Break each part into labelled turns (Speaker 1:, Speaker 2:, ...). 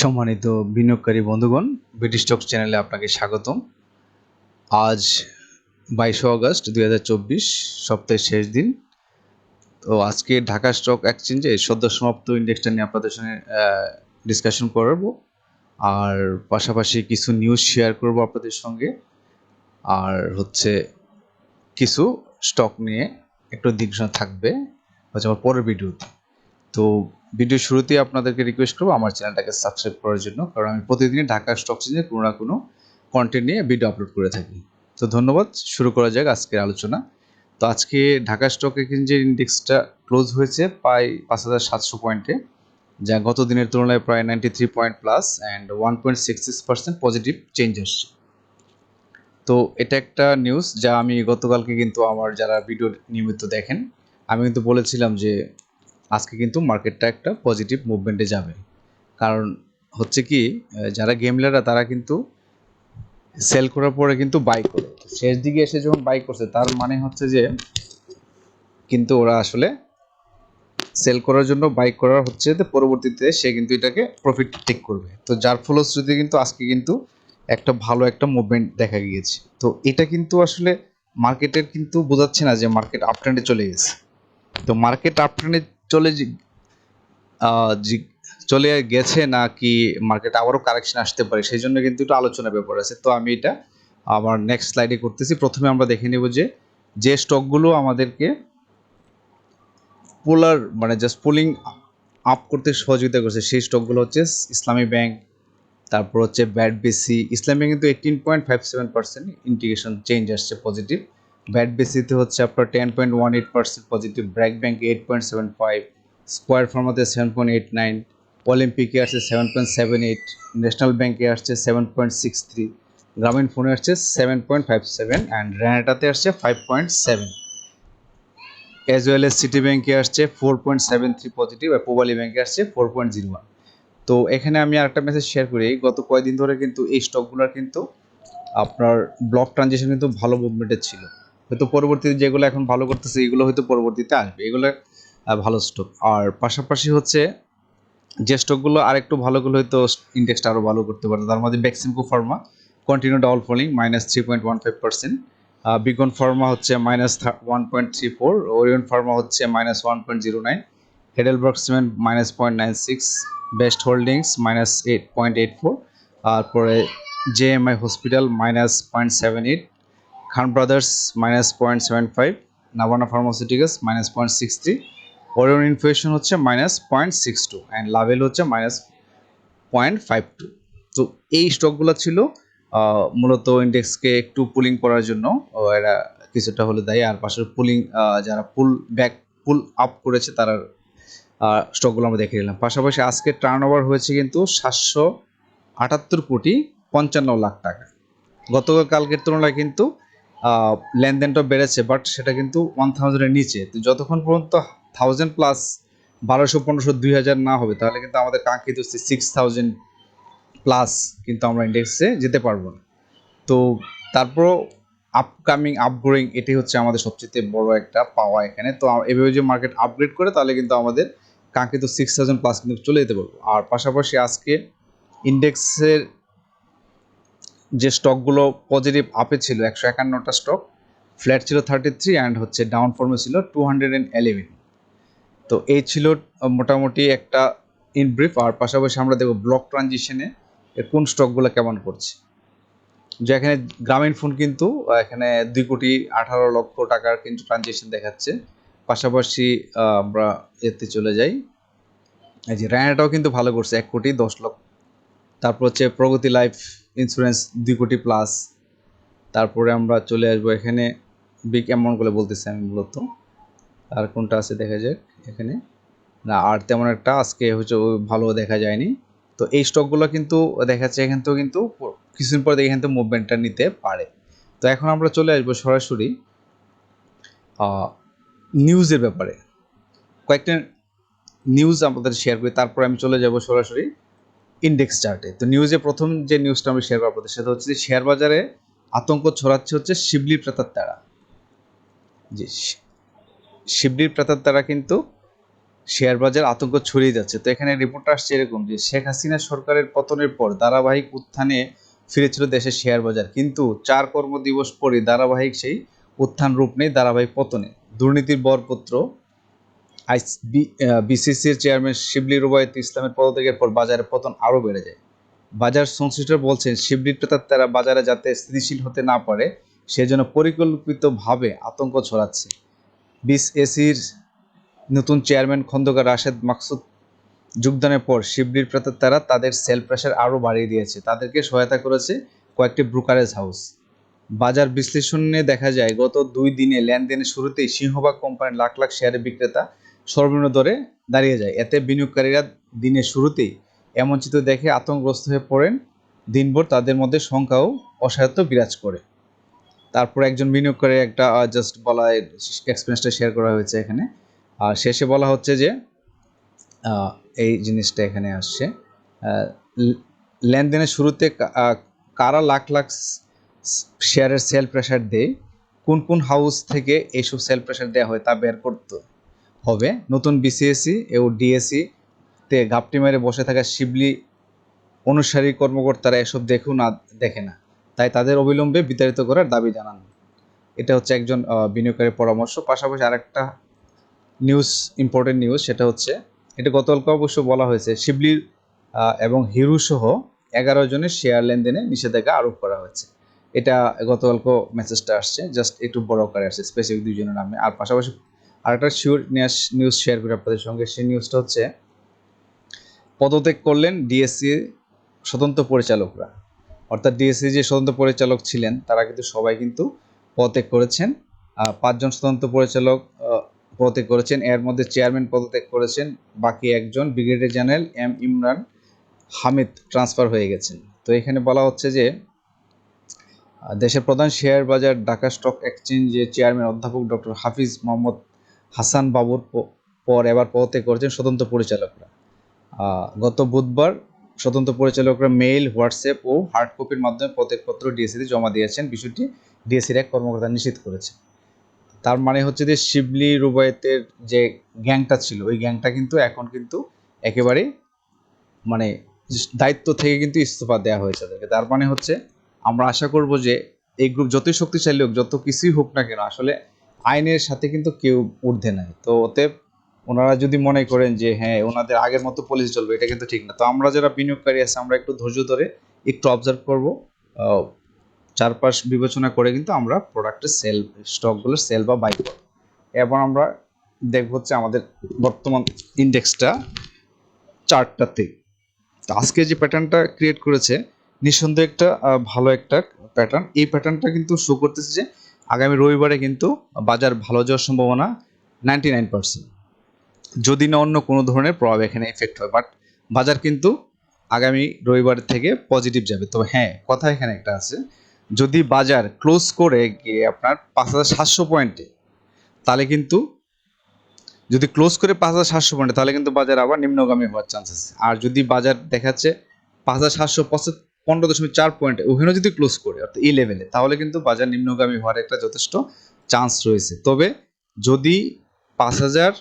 Speaker 1: সম্মানিত বিনিয়োগকারী বন্ধুগণ ব্রিটিশ স্টক চ্যানেলে আপনাকে স্বাগতম। আজ বাইশে আগস্ট দুই হাজার চব্বিশ, সপ্তাহের শেষ দিন। তো আজকে ঢাকা স্টক এক্সচেঞ্জে সদ্য সমাপ্ত ইন্ডেক্সটা নিয়ে আপনাদের সঙ্গে ডিসকাশন করব। আর পাশাপাশি কিছু নিউজ শেয়ার করব আপনাদের সঙ্গে। আর হচ্ছে কিছু স্টক নিয়ে একটু দিকশন থাকবে, হচ্ছে আমার পরের ভিডিওতে তো ভিডিও শুরুতেই আপনাদেরকে রিকোয়েস্ট করব আমার চ্যানেলটাকে সাবস্ক্রাইব করার জন্য, কারণ আমি প্রতিদিনই ঢাকা স্টক এক্সচেঞ্জে কোনো না কোনো কন্টেন্ট নিয়ে ভিডিও আপলোড করে থাকি। তো ধন্যবাদ, শুরু করা যাক আজকের আলোচনা। তো আজকে ঢাকা স্টক এক্সচেঞ্জের ইন্ডেক্সটা ক্লোজ হয়েছে প্রায় পাঁচ হাজার সাতশো পয়েন্টে যা গত দিনের তুলনায় প্রায় ninety three point plus and one point six six percent positive change আসছে। তো এটা একটা নিউজ যা আমি গতকালকে কিন্তু আমার যারা ভিডিও নিয়মিত দেখেন, আমি কিন্তু বলেছিলাম যে আজকে কিন্তু মার্কেটটা একটা পজিটিভ মুভমেন্টে যাবে। কারণ হচ্ছে কি যারা গেমলাররা তারা কিন্তু সেল করার পরে কিন্তু বাই করে। শেষ দিকে এসে যখন বাই করছে, তার মানে হচ্ছে যে কিন্তু ওরা আসলে সেল করার জন্য বাই করার হচ্ছে যে পরবর্তীতে সে কিন্তু এটাকে প্রফিট টেক করবে। তো যার ফলশ্রুতিতে কিন্তু আজকে কিন্তু একটা ভালো একটা মুভমেন্ট দেখা গিয়েছে। তো এটা কিন্তু আসলে মার্কেটের কিন্তু বোঝাচ্ছে না যে মার্কেট আপ ট্রেন্ডে চলে গেছে। তো মার্কেট আপ ট্রেন্ডে চলে চলে গেছে না কি মার্কেট আবারও কারেকশন আসতে পারে, সেই জন্য কিন্তু একটু আলোচনার ব্যাপার আছে। তো আমি এটা আমার নেক্সট স্লাইডে করতেছি। প্রথমে আমরা দেখে নেব যে যে স্টকগুলো আমাদেরকে পোলার মানে জাস্ট পুলিং আপ করতে সহযোগিতা করছে, সেই স্টকগুলো হচ্ছে ইসলামী ব্যাংক, তারপর হচ্ছে ব্যাট বেসি ইসলামী ব্যাংক কিন্তু eighteen point five seven percent integration change আসছে পজিটিভ ব্যাট বেসিতে হচ্ছে আপনার ten point one eight percent positive BRAC bank eight point seven five square ফার্মাতে seven point eight nine অলিম্পিকে আসছে seven point seven eight national ব্যাঙ্কে আসছে seven point six three Grameen ফোনে আসছে seven point five seven and র্যানাটাতে আসছে five point seven as well S city ব্যাঙ্কে আসছে four point seven three positive আর পোবালি ব্যাঙ্কে আসছে ফোর পয়েন্ট জিরো ওয়ান তো এখানে আমি আরেকটা মেসেজ শেয়ার করি, গত কয়েকদিন ধরে কিন্তু এই স্টকগুলোর কিন্তু আপনার ব্লক ট্রানজেকশন কিন্তু ভালো মুভমেন্টের ছিল। হয়তো পরবর্তীতে যেগুলো এখন ভালো করতেছে, এগুলো হয়তো পরবর্তীতে আসবে। এগুলো ভালো স্টক আর পাশাপাশি হচ্ছে যে স্টকগুলো আরেকটু ভালো হয়তো ইন্ডেক্সটা আরও ভালো করতে পারতো তার মধ্যে Beximco pharma continue down falling minus three point one five percent বিগন Pharma হচ্ছে minus one point three four Orion pharma হচ্ছে minus one point zero nine Heidelberg cement minus point nine six Best Holdings minus eight point eight four তারপরে JMI hospital minus point seven eight Khan brothers minus point seven five Navana pharmaceuticals minus point six three Orion inflation হচ্ছে minus point six two and level হচ্ছে minus point five two তো এই স্টকগুলো ছিল মূলত ইন্ডেক্সকে একটু pulling করার জন্য এরা কিছুটা হলে দায়ী, আর পাশের পুলিং যারা পুল ব্যাক পুল আপ করেছে, তারা স্টকগুলো আমরা দেখে নিলাম পাশাপাশি আজকে টার্ন ওভার হয়েছে কিন্তু সাতশো আটাত্তর কোটি পঞ্চান্ন লাখ টাকা। গতকাল কালকের তুলনায় কিন্তু লেনদেনটা বেড়েছে বাট সেটা কিন্তু ওয়ান থাউজেন্ডের নিচে। তো যতক্ষণ পর্যন্ত থাউজেন্ড প্লাস বারোশো, পনেরোশো, দুই হাজার না হবে, তাহলে কিন্তু আমাদের কাঙ্ক্ষিত সিক্স থাউজেন্ড প্লাস কিন্তু আমরা ইন্ডেক্সে যেতে পারব না। তো তারপরও আপকামিং আপগ্রোয়িং এটি হচ্ছে আমাদের সবচেয়ে বড় একটা পাওয়া এখানে। তো এভাবে যে মার্কেট আপগ্রেড করে, তাহলে কিন্তু আমাদের কাঙ্ক্ষিত সিক্স থাউজেন্ড প্লাস কিন্তু চলে যেতে পারব। আর পাশাপাশি আজকে ইন্ডেক্সের যে স্টকগুলো পজিটিভ আপে ছিল, একশো একান্নটা স্টক ফ্ল্যাট ছিল থার্টি থ্রি অ্যান্ড হচ্ছে ডাউন ফর্মে ছিল টু হান্ড্রেড অ্যান্ড এলেভেন তো এই ছিল মোটামুটি একটা ইন ব্রিফ আর পাশাপাশি আমরা দেখব ব্লক ট্রানজিশনে কোন স্টকগুলো কেমন করছে। যে এখানে গ্রামীণ ফোন কিন্তু এখানে দুই কোটি আঠারো লক্ষ টাকার কিন্তু ট্রানজেকশন দেখাচ্ছে। পাশাপাশি আমরা এতে চলে যাই। এই যে র্যানাটাও কিন্তু ভালো করছে, এক কোটি দশ লক্ষ তারপর হচ্ছে প্রগতি লাইফ ইন্স্যুরেন্স দুই কোটি প্লাস তারপরে আমরা চলে আসব এখানে বিগ অ্যামাউন্টগুলো বলতেছি আমি মূলত। আর কোনটা আছে দেখা যাক এখানে। না, আর তেমন একটা আজকে হচ্ছে ভালো দেখা যায়নি। তো এই স্টকগুলো কিন্তু দেখা যাচ্ছে এখান থেকেও কিন্তু কিছুদিন পর এখান থেকে মুভমেন্টটা নিতে পারে। তো এখন আমরা চলে আসব সরাসরি নিউজের ব্যাপারে। কয়েকটা নিউজ আমাদের শেয়ার করি, তারপরে আমি চলে যাব সরাসরি। ইন্ডেক্স চার্টে তো নিউজে প্রথম যে নিউজটা আমি শেয়ার করব সেটা হচ্ছে যে শেয়ার বাজারে আতঙ্ক ছড়াচ্ছে হচ্ছে শিবলি প্রেতার তারা। শি- শিবলির প্রেতার তারা কিন্তু শেয়ার বাজার আতঙ্ক ছড়িয়ে যাচ্ছে। তো এখানে রিপোর্ট আসছে এরকম যে শেখ হাসিনা সরকারের পতনের পর ধারাবাহিক উত্থানে ফিরেছিল দেশের শেয়ার বাজার। কিন্তু চার কর্মদিবস পরে ধারাবাহিক সেই উত্থান রূপ নেই ধারাবাহিক পতনে। দুর্নীতির বরপত্র বিসিসির চেয়ারম্যান শিবলি রুবায়ত ইসলামের পদত্যাগের পর বাজারের পতন আরও বেড়ে যায়। বাজার সংশ্লিষ্টরা বলছেন, শিবলি ক্রেতারা বাজারে যাতে স্থিতিশীল হতে না পারে, সেজন্য পরিকল্পিতভাবে আতঙ্ক ছড়াচ্ছে। বিস এসির নতুন চেয়ারম্যান খন্দকার রাশেদ মাকসুদ যোগদানের পর শিবলির প্রেতারা তাদের সেল প্রেশার আরও বাড়িয়ে দিয়েছে। তাদেরকে সহায়তা করেছে কয়েকটি ব্রোকারেজ হাউস। বাজার বিশ্লেষণে দেখা যায়, গত দুই দিনে লেনদেনের শুরুতেই সিংহভাগ কোম্পানির লাখ লাখ শেয়ারের বিক্রেতা সর্বনিম্ন দরে দাঁড়িয়ে যায়। এতে বিনিয়োগকারীরা দিনের শুরুতেই এমন চিত্র দেখে আতঙ্কগ্রস্ত হয়ে পড়েন। দিনভর তাদের মধ্যে সংখ্যাও অসহায়ত্ব বিরাজ করে। তারপর একজন বিনিয়োগকারী একটা জাস্ট বলা এক্সপিরিয়েন্সটা শেয়ার করা হয়েছে এখানে। আর শেষে বলা হচ্ছে যে এই জিনিসটা এখানে আসছে। লেনদেনের শুরুতে কারা লাখ লাখ শেয়ারের সেল প্রেশার দেয়? কোন কোন হাউস থেকে এইসব সেল প্রেশার দেওয়া হয় তা বের করতে? হবে। নতুন বিসিএসসি ও ডিএসসি তে ঘাপটি মেরে বসে থাকা শিবলি অনুসারী কর্মকর্তারা এসব দেখেও না দেখে না। তাই তাদের অবিলম্বে বিতাড়িত করার দাবি জানান। এটা হচ্ছে একজন আহ, বিনিয়োগকারীর পরামর্শ। পাশাপাশি আরেকটা নিউজ ইম্পর্টেন্ট নিউজ সেটা হচ্ছে এটা গতকালকে অবশ্য বলা হয়েছে শিবলির এবং হিরু সহ এগারো জনের শেয়ার লেনদেনে নিষেধাজ্ঞা আরোপ করা হয়েছে। এটা গতকালকে মেসেজটা আসছে জাস্ট একটু বড় আকারে আসছে স্পেসিফিক দুইজনের নামে। আর পাশাপাশি আরেকটা শিওর নিউজ শেয়ার করি আপনাদের সঙ্গে। সেই নিউজটা হচ্ছে, পদত্যাগ করলেন ডিএসসি স্বতন্ত্র পরিচালকরা। অর্থাৎ ডিএসসি যে স্বতন্ত্র পরিচালক ছিলেন, তারা কিন্তু সবাই কিন্তু পদত্যাগ করেছেন। পাঁচজন স্বতন্ত্র পরিচালক পদত্যাগ করেছেন। এর মধ্যে চেয়ারম্যান পদত্যাগ করেছেন। বাকি একজন brigadier general M Imran Hamid transfer হয়ে গেছেন। তো এখানে বলা হচ্ছে যে দেশের প্রধান শেয়ার বাজার ঢাকা স্টক এক্সচেঞ্জের চেয়ারম্যান অধ্যাপক ডক্টর হাফিজ মোহাম্মদ হাসান বাবুর পর এবার পদত্যাগ করেছেন স্বতন্ত্র পরিচালকরা। গত বুধবার স্বতন্ত্র পরিচালকরা মেইল, হোয়াটসঅ্যাপ ও হার্ড কপির মাধ্যমে পদত্যাগপত্র ডিএসসিতে জমা দিয়েছেন। বিষয়টি ডিএসসির এক কর্মকর্তা নিশ্চিত করেছে তার মানে হচ্ছে যে শিবলি রুবায়েতের যে গ্যাংটা ছিল, ওই গ্যাংটা কিন্তু এখন কিন্তু একেবারে মানে দায়িত্ব থেকে কিন্তু ইস্তফা দেওয়া হয়েছে তাদেরকে তার মানে হচ্ছে আমরা আশা করব যে এই গ্রুপ যতই শক্তিশালী হোক, যত কিছুই হোক না কেন, আসলে আইনের সাথে কিন্তু কেউ ঊর্ধ্বে নাই। তো অতএব ওনারা যদি মনে করেন যে হ্যাঁ ওনাদের আগের মতো পুলিশ চলবে এটা কিন্তু ঠিক না। তো আমরা যারা বিনিয়োগকারী আছে, আমরা একটু ধৈর্য ধরে একটু অবজার্ভ করব। চারপাশ বিবেচনা করে কিন্তু আমরা প্রোডাক্টের সেল স্টকগুলোর সেল বা বাই করব। এবার আমরা দেখব হচ্ছে আমাদের বর্তমান ইন্ডেক্সটা চার্টটাতে তো আজকে যে প্যাটার্নটা ক্রিয়েট করেছে, নিঃসন্দেহে একটা ভালো একটা প্যাটার্ন এই প্যাটার্নটা কিন্তু শো করতেছে যে আগামী রবিবারে কিন্তু বাজার ভালো যাওয়ার সম্ভাবনা নাইনটি নাইন পার্সেন্ট যদি না অন্য কোনো ধরনের প্রভাব এখানে এফেক্ট হয় বাট বাজার কিন্তু আগামী রবিবার থেকে পজিটিভ যাবে। তবে হ্যাঁ কথা এখানে একটা আছে, যদি বাজার ক্লোজ করে গিয়ে আপনার পাঁচ হাজার সাতশো পয়েন্টে তাহলে কিন্তু যদি ক্লোজ করে পাঁচ হাজার সাতশো পয়েন্টে তাহলে কিন্তু বাজার আবার নিম্নগামী হওয়ার চান্স আছে। আর যদি বাজার দেখাচ্ছে পাঁচ হাজার সাতশো পনেরো দশমিক চার পয়েন্টে ওখানেও যদি ক্লোজ করে, অর্থাৎ এই লেভেলে তাহলে কিন্তু বাজার নিম্নগামী হওয়ার একটা যথেষ্ট চান্স রয়েছে। তবে যদি পাঁচ হাজার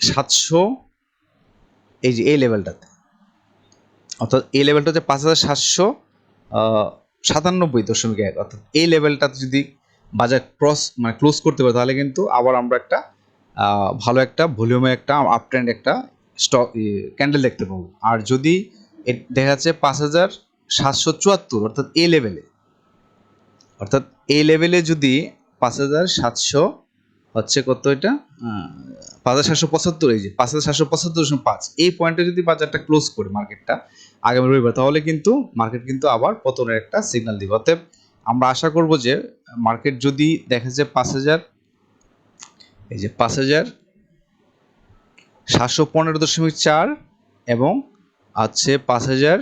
Speaker 1: সাতশো এই যে এই লেভেলটাতে অর্থাৎ এই লেভেলটা হচ্ছে পাঁচ হাজার সাতশো সাতানব্বই দশমিক এক, অর্থাৎ এই লেভেলটাতে যদি বাজার ক্রস মানে ক্লোজ করতে পারে, তাহলে কিন্তু আবার আমরা একটা ভালো একটা ভলিউমে একটা আপ ট্রেন্ড একটা স্টক ক্যান্ডেল দেখতে পাবো। আর যদি দেখা যাচ্ছে পাঁচ হাজার সাতশো চুয়াত্তর, অর্থাৎ এ। লেভেলে অর্থাৎ এ লেভেলে যদি পাঁচ হাজার সাতশো হচ্ছে কত এটা? পাঁচ হাজার সাতশো পঁচাত্তর, এই যে পাঁচ হাজার সাতশো পঁচাত্তর দশমিক পাঁচ। এই পয়েন্টে যদি বাজারটা ক্লোজ করে মার্কেটটা আগামী রবিবার, তাহলে কিন্তু মার্কেট কিন্তু আবার পতনের একটা সিগন্যাল দিবে। অতএব আমরা আশা করব যে মার্কেট যদি দেখা যায় পাঁচ হাজার, এই যে পাঁচ হাজার সাতশো পনেরো দশমিক চার এবং আছে পাঁচ হাজার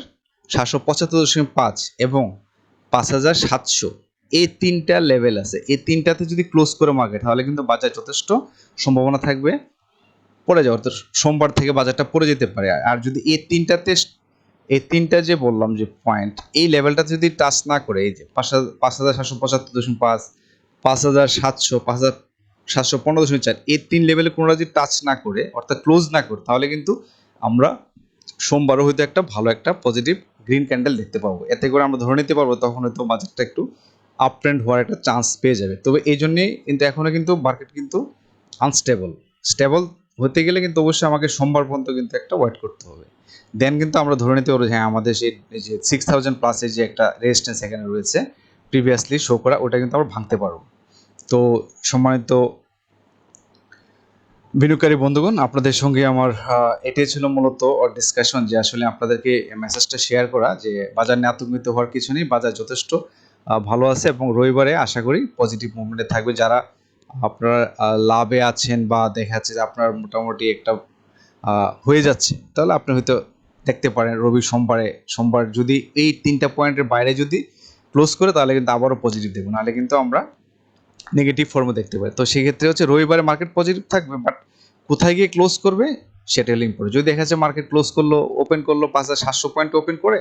Speaker 1: সাতশো পঁচাত্তর দশমিক পাঁচ এবং পাঁচ হাজার সাতশো। এই তিনটা লেভেল আছে। এই তিনটাতে যদি ক্লোজ করে মার্কেট তাহলে কিন্তু বাজার যথেষ্ট সম্ভাবনা থাকবে। পড়ে যাওয়ার অর্থাৎ সোমবার থেকে বাজারটা পড়ে যেতে পারে। আর যদি এই তিনটাতে এই তিনটা যে বললাম যে পয়েন্ট এই লেভেলটা যদি টাচ না করে, এই যে পাঁচ হাজার পাঁচ হাজার সাতশো পঁচাত্তর দশমিক পাঁচ পাঁচ হাজার সাতশো, পাঁচ হাজার সাতশো পনেরো দশমিক চার এই তিন লেভেলে কোনোটা যদি টাচ না করে, অর্থাৎ ক্লোজ না করে, তাহলে কিন্তু আমরা সোমবারও হয়তো একটা ভালো একটা পজিটিভ গ্রিন ক্যান্ডেল দেখতে পাবো। এতে করে আমরা ধরে নিতে পারব তখন হয়তো বাজারটা একটু আপ ট্রেন্ড হওয়ার একটা চান্স পেয়ে যাবে। তবে এই জন্যেই কিন্তু এখনও কিন্তু মার্কেট কিন্তু আনস্টেবল স্টেবল হতে গেলে কিন্তু অবশ্যই আমাকে সোমবার পর্যন্ত কিন্তু একটা ওয়েট করতে হবে। দেন কিন্তু আমরা ধরে নিতে পারব হ্যাঁ আমাদের সেই যে সিক্স থাউজেন্ড প্লাসের যে একটা রেজিস্ট্যান্স এখানে রয়েছে প্রিভিয়াসলি শো করা, ওটা কিন্তু আমরা ভাঙতে পারব। তো সম্মানিত বিনিয়োগকারী বন্ধুগণ, আপনাদের সঙ্গে আমার এটাই ছিল মূলত ডিসকাশন যে আসলে আপনাদেরকে মেসেজটা শেয়ার করা যে বাজার নিয়ে আতঙ্কিত হওয়ার কিছু নেই, বাজার যথেষ্ট ভালো আছে এবং রবিবারে আশা করি পজিটিভ মুভমেন্টে থাকবে। যারা আপনার লাভে আছেন বা দেখা যাচ্ছে যে আপনার মোটামুটি একটা হয়ে যাচ্ছে, তাহলে আপনি হয়তো দেখতে পারেন রবি সোমবারে, সোমবার যদি এই তিনটা পয়েন্টের বাইরে যদি ক্লোজ করে, তাহলে কিন্তু আবারও পজিটিভ দেবো নাহলে কিন্তু আমরা নেগেটিভ ফর্মে দেখতে পারি। তো সেক্ষেত্রে হচ্ছে রবিবারে মার্কেট পজিটিভ থাকবে বাট কোথায় গিয়ে ক্লোজ করবে সেটা হলো ইম্পর্টেন্ট যদি দেখা যাচ্ছে মার্কেট ক্লোজ করল ওপেন করল পাঁচ হাজার সাতশো পয়েন্ট ওপেন করে,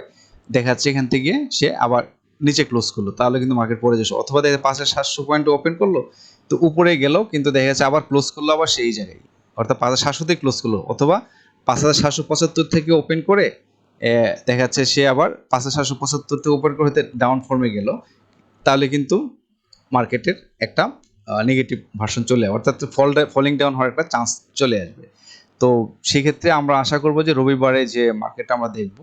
Speaker 1: দেখা যাচ্ছে এখান থেকে গিয়ে সে আবার নিচে ক্লোজ করল, তাহলে কিন্তু মার্কেট পড়ে যাচ্ছে অথবা দেখা পাঁচ হাজার সাতশো পয়েন্ট ওপেন করল, তো উপরে গেল কিন্তু দেখা যাচ্ছে আবার ক্লোজ করল আবার সেই জায়গায়। অর্থাৎ পাঁচ হাজার সাতশোতেই ক্লোজ করল, অথবা পাঁচ হাজার সাতশো পঁচাত্তর থেকে ওপেন করে দেখা যাচ্ছে সে আবার পাঁচ হাজার সাতশো পঁচাত্তর থেকে ওপেন করে ডাউন ফর্মে গেল, তাহলে কিন্তু মার্কেটের একটা নেগেটিভ ভার্সন চলে অর্থাৎ ফল ফলিং ডাউন হওয়ার একটা চান্স চলে আসবে। তো সেক্ষেত্রে আমরা আশা করব যে রবিবারে যে মার্কেটটা আমরা দেখব,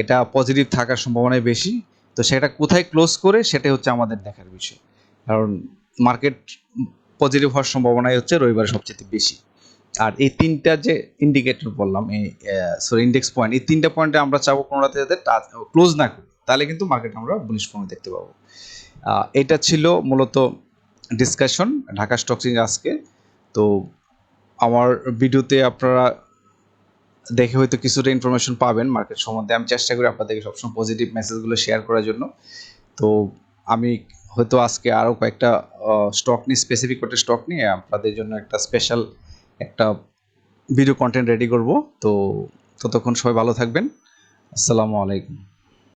Speaker 1: এটা পজিটিভ থাকার সম্ভাবনাই বেশি। তো সেটা কোথায় ক্লোজ করে, সেটাই হচ্ছে আমাদের দেখার বিষয়। কারণ মার্কেট পজিটিভ হওয়ার সম্ভাবনাই হচ্ছে রবিবারে সবচেয়ে বেশি। আর এই তিনটা যে ইন্ডিকেটর বললাম, এই সরি ইন্ডেক্স পয়েন্ট এই তিনটা পয়েন্টে আমরা চাবো কোনোটাতে যাতে ক্লোজ না করি। তাহলে কিন্তু মার্কেট আমরা বুলিশ ফর্মে দেখতে পাবো। এটা ছিল মূলত ডিসকাশন ঢাকা স্টকসিং আজকে। তো আমার ভিডিওতে আপনারা দেখে হয়তো কিছুটা ইনফরমেশন পাবেন মার্কেট সম্বন্ধে। আমি চেষ্টা করি আপনাদেরকে সবসময় পজিটিভ মেসেজগুলো শেয়ার করার জন্য। তো আমি হয়তো আজকে আরও কয়েকটা স্টক নিয়ে স্পেসিফিক কয়েকটা স্টক নিয়ে আপনাদের জন্য একটা স্পেশাল একটা ভিডিও কন্টেন্ট রেডি করব। তো ততক্ষণ সবাই ভালো থাকবেন। আসসালামু আলাইকুম।